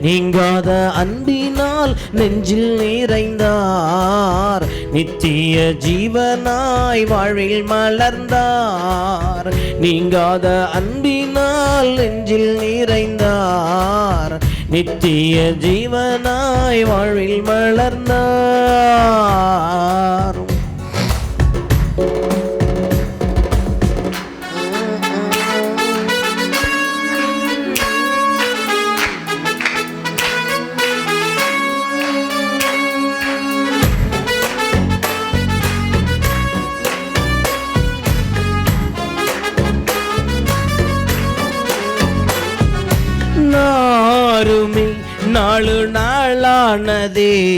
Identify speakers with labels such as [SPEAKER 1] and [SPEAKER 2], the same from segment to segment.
[SPEAKER 1] நீங்காத அன்பினால் நெஞ்சில் நிறைந்தார். நித்திய ஜீவனாய் வாழ்வில் மலர்ந்தார். நீங்காத அன்பினால் நெஞ்சில் நிறைந்தார். நித்திய ஜீவனாய் வாழ்வில் மலர்ந்தார். மாறுமே நாலு நாளானதே.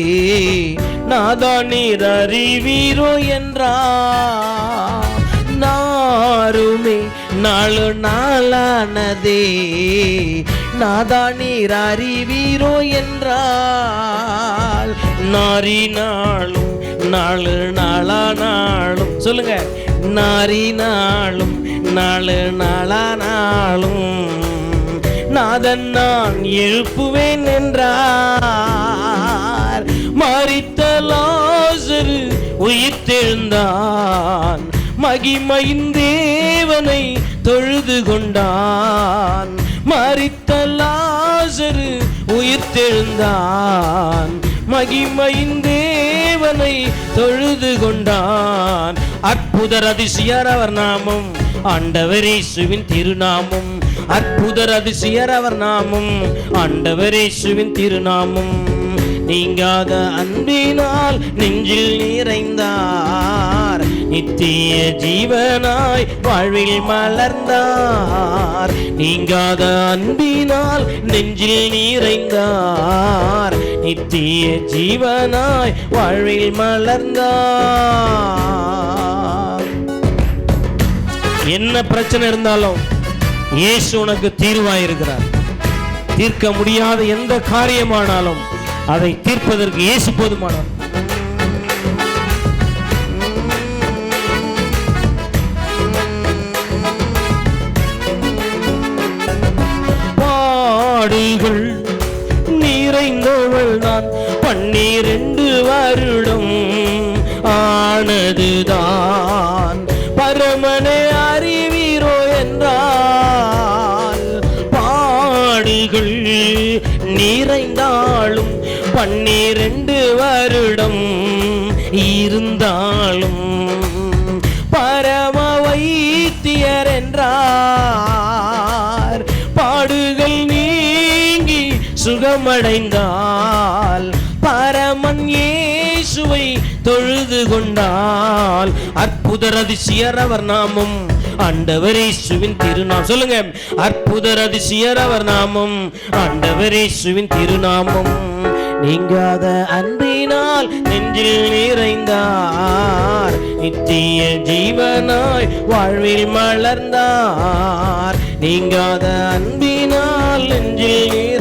[SPEAKER 1] நாதா நீர் அறிவீரோ என்றா. நாருமே நாலு நாளானதே. நாதா நீர் அறிவீரோ என்றால். நாரினாலும் நாலு நாளானாலும். சொல்லுங்க. நாரி நாரினாலும் நாலு நாளானாலும். நாதன் நான் எழுப்புவேன் என்றார். மறித்த லாசரு உயிர் தெழுந்தான். மகிமையின் தேவனை தொழுது கொண்டான். மறித்த லாசரு உயிர் தெழுந்தான். மகிமையின் தேவனை தொழுது கொண்டான். அற்புதர் அதிசயர் அவர் நாமம். ஆண்டவர் இயேசுவின் திருநாமம். அற்புதர் அதிசயர் அவர் நாமும். ஆண்டவரேசுவின் திருநாமும் திருநாமம். நீங்காத அன்பினால் நெஞ்சில் நிறைந்தார். நித்திய ஜீவனாய் வாழ்வில் மலர்ந்தார். நீங்காத அன்பினால் நெஞ்சில் நிறைந்தார். நித்திய ஜீவனாய் வாழ்வில் மலர்ந்தார். என்ன பிரச்சனை இருந்தாலும் இயேசு உனக்கு தீர்வாயிருக்கிறார். தீர்க்க முடியாத எந்த காரியமானாலும் அதை தீர்ப்பதற்கு இயேசு போதுமானவர். பாடுகள் நிறைந்தவள் நான் பன்னிரண்டு வருடம் ஆனதுதான். பாடுகள் நிறைந்தாலும் பன்னிரண்டு வருடம் இருந்தாலும் பரம வைத்தியர் என்றார். பாடுகள் நீங்கி சுகமடைந்தால் பரமன் ஏசுவை தொழுது கொண்டால் அற்புதர் அற்புதரதிசியரவர் அவர் நாமம். ஆண்டவர் திருநாமம். சொல்லுங்க. அற்புதரதிசியரவர் அதிசயர் அவர் நாமம் திருநாமம். நீங்காத அன்பினால் நெஞ்சில் நிறைந்தார். நித்திய ஜீவனாய் வாழ்வில் மலர்ந்தார். நீங்காத அன்பினால் நெஞ்சில்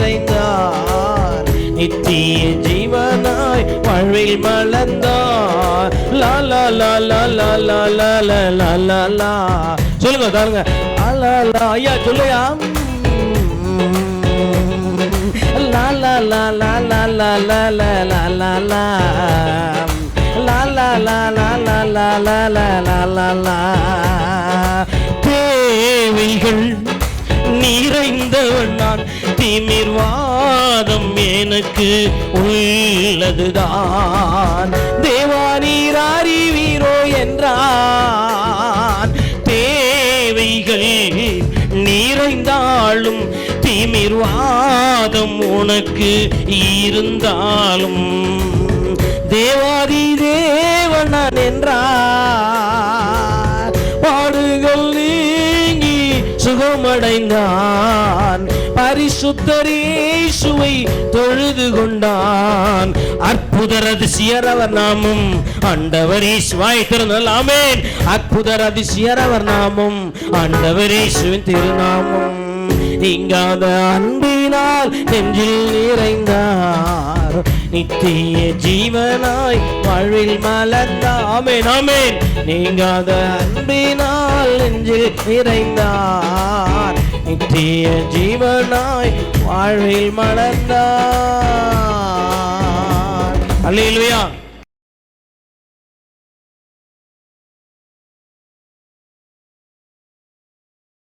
[SPEAKER 1] நித்திய ஜீவனாய் வாழ்வில் மலர்ந்தார் லா லா லா லா லா லா லா லா லா லா லா சொல்லுங்க தாருங்க லா லா ஐயா சொல்லுயா லா லா லா லா லா லா லா லா லா லா லா தேவைகள் நிறைந்தவன் நான் திமிர்வாதம் எனக்கு உள்ளதுதான். தேவானீர் அறிவீரோ என்றான். தேவைகள் நிறைந்தாலும் திமிர்வாதம் உனக்கு இருந்தாலும் தேவாதி தேவனன் என்றார். பாடுகள் நீங்கி சுகமடைந்தார். பரிசுத்தரேசுவை தொழுது கொண்டான். அற்புத அதிசயர் அவர் நாமம். ஆண்டவர் இயேசுவாய் திறந்தல் ஆமென். அற்புதர் அதிசயர் அவர் நாமம். ஆண்டவர் திருநாமம். நீங்காத அன்பினால் நெஞ்சில் நிறைந்தார். நித்திய ஜீவனாய் வாழ்வில் மலர்ந்தார். ஆமென் ஆமென். நீங்காத அன்பினால் நெஞ்சில் நிறைந்தார். நித்திய ஜீவனாய் வாழ்வில் மலர்ந்தார். அல்லேலூயா